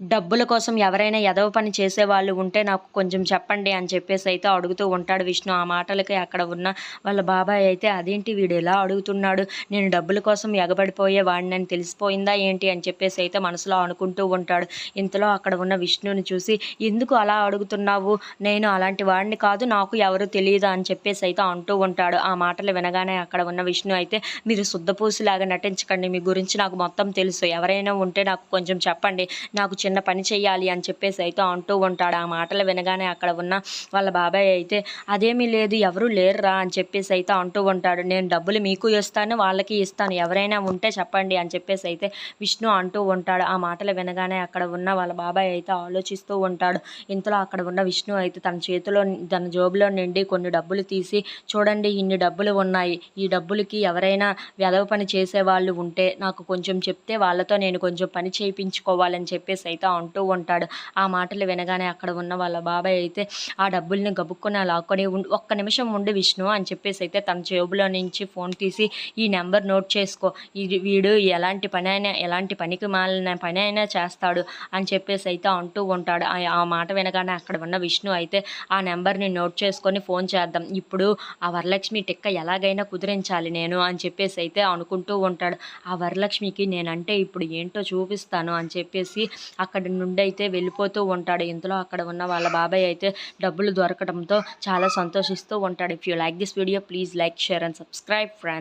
డబ్బుల కోసం ఎవరైనా ఎదవ పని చేసేవాళ్ళు ఉంటే నాకు కొంచెం చెప్పండి అని చెప్పేసి అయితే అడుగుతూ ఉంటాడు విష్ణు. ఆ మాటలకి అక్కడ ఉన్న వాళ్ళ బాబాయ్ అయితే అదేంటి వీడు ఎలా అడుగుతున్నాడు? నేను డబ్బుల కోసం ఎగబడిపోయే వాడిని తెలిసిపోయిందా ఏంటి? అని చెప్పేసి అయితే మనసులో అనుకుంటూ ఉంటాడు. ఇంతలో అక్కడ ఉన్న విష్ణుని చూసి ఎందుకు అలా అడుగుతున్నావు? నేను అలాంటి వాడిని కాదు నాకు ఎవరు తెలియదు? అని చెప్పేసి అయితే అంటూ ఉంటాడు. ఆ మాటలు వినగానే అక్కడ ఉన్న విష్ణు అయితే మీరు శుద్ధపూసిలాగా నటించకండి. మీ గురించి నాకు మొత్తం తెలుసు. ఎవరైనా ఉంటే నాకు కొంచెం చెప్పండి. నాకు చిన్న పని చేయాలి అని చెప్పేసి అయితే అంటూ ఉంటాడు. ఆ మాటలు వినగానే అక్కడ ఉన్న వాళ్ళ బాబాయ్ అయితే అదేమీ లేదు ఎవరు లేరురా అని చెప్పేసి అయితే అంటూ ఉంటాడు. నేను డబ్బులు మీకు ఇస్తాను వాళ్ళకి ఇస్తాను ఎవరైనా ఉంటే చెప్పండి అని చెప్పేసి అయితే విష్ణు అంటూ ఉంటాడు. ఆ మాటలు వినగానే అక్కడ ఉన్న వాళ్ళ బాబాయ్ అయితే ఆలోచిస్తూ ఉంటాడు. ఇంతలో అక్కడ ఉన్న విష్ణు అయితే తన చేతిలో తన జోబులో నుండి కొన్ని డబ్బులు తీసి చూడండి ఇన్ని డబ్బులు ఉన్నాయి. ఈ డబ్బులకి ఎవరైనా వెదవ పని చేసే వాళ్ళు ఉంటే నాకు కొంచెం చెప్తే వాళ్ళతో నేను కొంచెం పని చేయించుకోవాలని చెప్పేసి అయితే అంటూ ఉంటాడు. ఆ మాటలు వినగానే అక్కడ ఉన్న వాళ్ళ బాబాయ్ అయితే ఆ డబ్బుల్ని గబుక్కున లాక్కొని "ఉం- ఒక్క నిమిషం ఉండి విష్ణు అని చెప్పేసి అయితే తన జేబులో నుంచి ఫోన్ తీసి ఈ నెంబర్ నోట్ చేసుకో. ఇది వీడు ఎలాంటి పని అయినా ఎలాంటి పనికి మాలిన పని అయినా చేస్తాడు అని చెప్పేసి అయితే అంటూ ఉంటాడు. ఆ- ఆ మాట వినగానే అక్కడ ఉన్న విష్ణు అయితే ఆ నెంబర్ని నోట్ చేసుకొని ఫోన్ చేద్దాం. ఇప్పుడు ఆ వరలక్ష్మి టిక్క ఎలాగైనా కుదిరించాలి నేను అని చెప్పేసి అయితే అనుకుంటూ ఉంటాడు. ఆ వరలక్ష్మికి నేనంటే ఇప్పుడు ఏంటో చూపిస్తాను అని చెప్పేసి అక్కడి నుండి అయితే వెళ్ళిపోతూ ఉంటాడు. ఇంతలో అక్కడ ఉన్న వాళ్ళ బాబాయ్ అయితే డబ్బులు దొరకడంతో చాలా సంతోషిస్తూ ఉంటాడు. If you like this video please like share and subscribe friends